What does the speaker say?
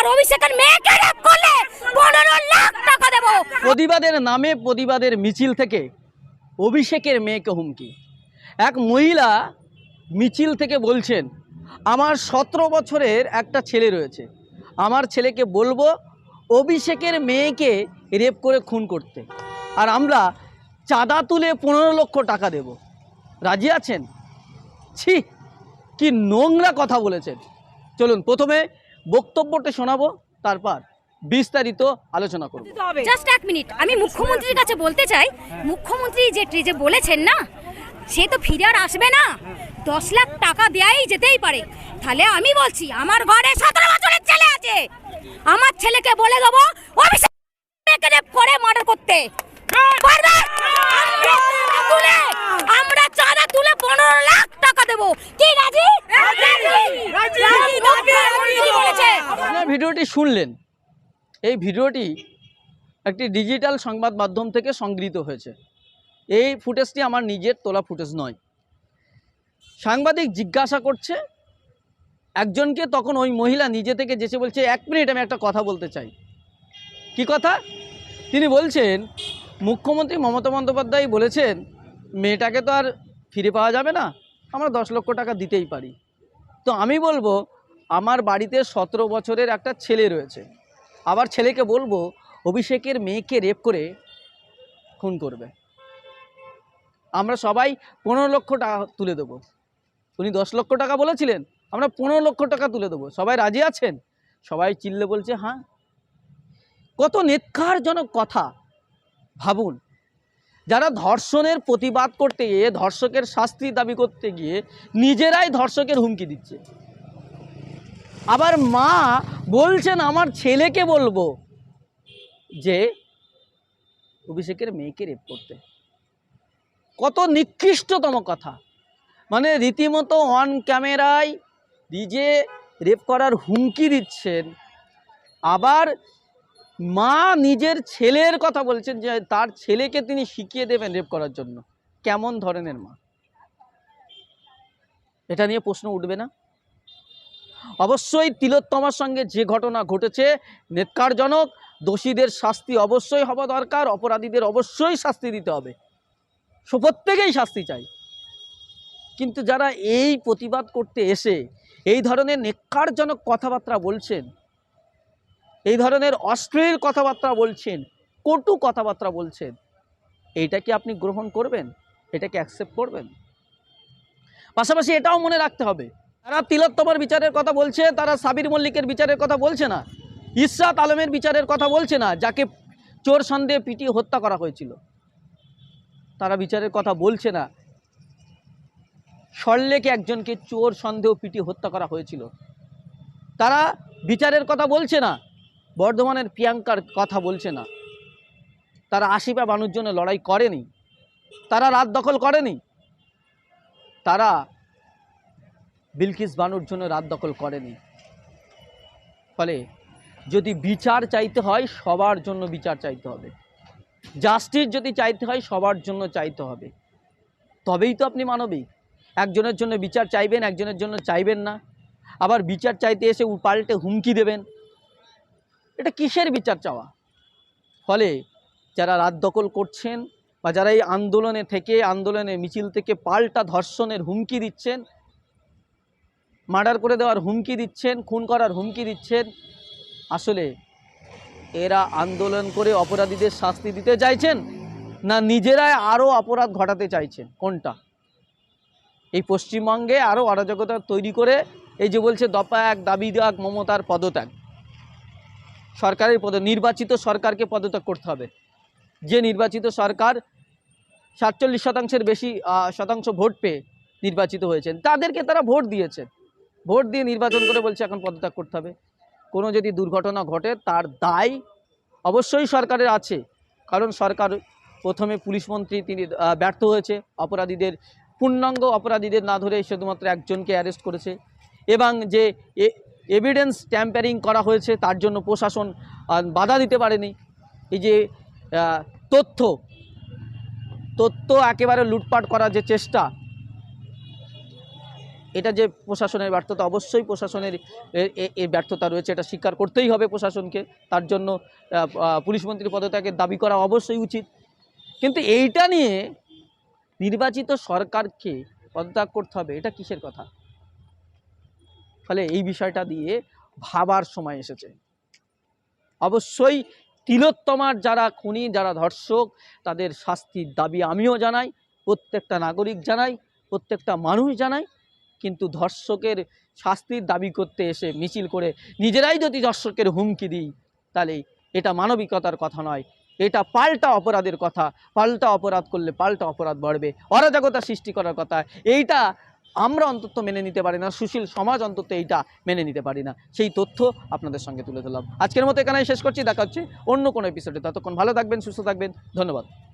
আর অভিষেকের মেয়েকে রেপ করলে পনেরো লাখ টাকা দেবো। প্রতিবাদের নামে প্রতিবাদের মিছিল থেকে অভিষেকের মেয়েকে হুমকি। এক মহিলা মিছিল থেকে বলছেন, আমার সতেরো বছরের একটা ছেলে রয়েছে। আমার ছেলেকে বলব অভিষেকের মেয়েকে রেপ করে খুন করতে। আর আমরা চাঁদা তুলে পনেরো লক্ষ টাকা দেব। রাজি আছেন? ছি, কি নোংরা কথা বলেছেন। চলুন, প্রথমে বক্তব্যটা শোনাবো তারপর বিস্তারিত আলোচনা করব। জাস্ট এক মিনিট আমি মুখ্যমন্ত্রীর কাছে বলতে চাই মুখ্যমন্ত্রী যে যে বলেছেন না সে তো ফিরে আর আসবে না। দশ লাখ টাকা দেয়াই যেতেই পারে। তাহলে আমি বলছি আমার ঘরে সতেরো বছরের ছেলে আছে। আমার ছেলেকে বলে দেবো অভিষেক করে মার্ডার করতে। আমরা চাঁদা তুলে আমরা চাঁদা তুলে পনেরো লাখ টাকা দেবো। কি রাজি রাজি মুখ্যমন্ত্রী বলেছে আপনার ভিডিওটি শুনলেন, এই ভিডিওটি একটি ডিজিটাল সংবাদ মাধ্যম থেকে সংগৃহীত হয়েছে। এই ফুটেজটি আমার নিজের তোলা ফুটেজ নয়। সাংবাদিক জিজ্ঞাসা করছে, একজনকে তখন ওই মহিলা নিজে থেকে যেসে বলছে, এক মিনিট, আমি একটা কথা বলতে চাই। কি কথা? তিনি বলছেন, মুখ্যমন্ত্রী মমতা বন্দ্যোপাধ্যায় বলেছেন, মেয়েটাকে তো আর ফিরে পাওয়া যাবে না, আমরা দশ লক্ষ টাকা দিতেই পারি। তো আমি বলব আমার বাড়িতে সতেরো বছরের একটা ছেলে রয়েছে। আবার ছেলেকে বলব, অভিষেকের মেয়েকে রেপ করে খুন করবে। আমরা সবাই পনেরো লক্ষ টাকা তুলে দেবো। উনি দশ লক্ষ টাকা বলেছিলেন, আমরা পনেরো লক্ষ টাকা তুলে দেবো। সবাই রাজি আছেন? সবাই চিল্লে বলছে হ্যাঁ। কত নেৎকারজনক কথা। ভাবুন, যারা ধর্ষণের প্রতিবাদ করতে গিয়ে ধর্ষকের শাস্তি দাবি করতে গিয়ে নিজেরাই ধর্ষকের হুমকি দিচ্ছে। আবার মা বলছেন, আমার ছেলেকে বলব যে অভিষেকের মেয়েকে রেপ করতে। কত নিকৃষ্টতম কথা। মানে রীতিমতো অন ক্যামেরায় নিজে রেপ করার হুমকি দিচ্ছেন। আবার মা নিজের ছেলের কথা বলছেন যে, তার ছেলেকে তিনি শিখিয়ে দেবেন রেপ করার জন্য। কেমন ধরনের মা? এটা নিয়ে প্রশ্ন উঠবে না? অবশ্যই তিলোত্তমার সঙ্গে যে ঘটনা ঘটেছে, নেৎকারজনক, দোষীদের শাস্তি অবশ্যই হওয়া দরকার, অপরাধীদের অবশ্যই শাস্তি দিতে হবে। সো প্রত্যেকেই শাস্তি চাই। কিন্তু যারা এই প্রতিবাদ করতে এসে এই ধরনের নেককারজনক কথাবার্তা বলছেন, এই ধরনের অশ্লীল কথাবার্তা বলছেন, কটু কথাবার্তা বলছেন, এইটা কি আপনি গ্রহণ করবেন? এটাকে অ্যাকসেপ্ট করবেন? পাশাপাশি এটাও মনে রাখতে হবে তারা তিলোত্তমার বিচারের কথা বলছে, তারা সাবির মল্লিকের বিচারের কথা বলছে না। ইসরাত আলমের বিচারের কথা বলছে না, যাকে চোর সন্দেহে পিটিয়ে হত্যা করা হয়েছিল। তারা বিচারের কথা বলছে না। সল্লেকে একজনকে চোর সন্দেহ পিটিয়ে হত্যা করা হয়েছিল। তারা বিচারের কথা বলছে না, বর্ধমানের প্রিয়াঙ্কার কথা বলছে না। তারা আশিপা বানুর জন্য লড়াই করেনি। তারা রাত দখল করেনি। তারা বিলকিস বানুর জন্য রাত দখল করেনি। ফলে যদি বিচার চাইতে হয়, সবার জন্য বিচার চাইতে হবে। জাস্টিস যদি চাইতে হয়, সবার জন্য চাইতে হবে। তবেই তো আপনি মানবিক। একজনের জন্য বিচার চাইবেন, একজনের জন্য চাইবেন না। আবার বিচার চাইতে এসে পাল্টে হুমকি দেবেন। এটা কিসের বিচার চাওয়া? ফলে যারা রাত দখল করছেন বা যারা এই আন্দোলনে থেকে, আন্দোলনে মিছিল থেকে পাল্টা ধর্ষণের হুমকি দিচ্ছেন মার্ডার করে দেওয়ার হুমকি দিচ্ছেন, খুন করার হুমকি দিচ্ছেন, আসলে এরা আন্দোলন করে অপরাধীদের শাস্তি দিতে চাইছেন না নিজেরাই আরও অপরাধ ঘটাতে চাইছেন? কোনটা? এই পশ্চিমবঙ্গে আরও অরাজকতা তৈরি করে এই যে বলছে দপা এক, দাবি দেওয়া, মমতার পদত্যাগ। সরকারের পদ, নির্বাচিত সরকারকে পদত্যাগ করতে হবে। যে নির্বাচিত সরকার সাতচল্লিশ শতাংশের বেশি শতাংশ ভোট পেয়ে নির্বাচিত হয়েছেন, তাদেরকে তারা ভোট দিয়েছেন। ভোট দিয়ে নির্বাচন করে বলছে এখন পদত্যাগ করতে হবে। কোনো যদি দুর্ঘটনা ঘটে, তার দায় অবশ্যই সরকারের আছে। কারণ সরকার প্রথমে পুলিশ মন্ত্রী তিনি ব্যর্থ হয়েছে। অপরাধীদের, পূর্ণাঙ্গ অপরাধীদের না ধরে শুধুমাত্র একজনকে অ্যারেস্ট করেছে। এবং যে এভিডেন্স ট্যাম্পারিং করা হয়েছে, তার জন্য প্রশাসন বাধা দিতে পারেনি। এই যে তথ্য তথ্য একেবারে লুটপাট করার যে চেষ্টা এটা যে প্রশাসনের ব্যর্থতা, অবশ্যই প্রশাসনের এ- এ- এ ব্যর্থতা রয়েছে, এটা স্বীকার করতেই হবে প্রশাসনকে। তার জন্য পুলিশ মন্ত্রী পদত্যাগের দাবি করা অবশ্যই উচিত। কিন্তু এইটা নিয়ে নির্বাচিত সরকারকে পদত্যাগ করতে হবে, এটা কিসের কথা? ফলে এই বিষয়টা দিয়ে ভাবার সময় এসেছে। অবশ্যই তিলোত্তমার যারা খুনি, যারা ধর্ষক, তাদের শাস্তির দাবি আমিও জানাই, প্রত্যেকটা নাগরিক জানাই, প্রত্যেকটা মানুষ জানাই। কিন্তু ধর্ষকের শাস্তির দাবি করতে এসে মিছিল করে নিজেরাই যদি ধর্ষকের হুমকি দিই, তাহলে এটা মানবিকতার কথা নয়। এটা পাল্টা অপরাধের কথা। পাল্টা অপরাধ করলে পাল্টা অপরাধ বাড়বে। অরাজকতা সৃষ্টি করার কথা। এইটা আমরা অন্তত মেনে নিতে পারি না। সুশীল সমাজ অন্তত এইটা মেনে নিতে পারি না। সেই তথ্য আপনাদের সঙ্গে তুলে ধরলাম। আজকের মতো এখানেই শেষ করছি। দেখা হচ্ছে অন্য কোনো এপিসোডে ততক্ষণ ভালো থাকবেন, সুস্থ থাকবেন। ধন্যবাদ।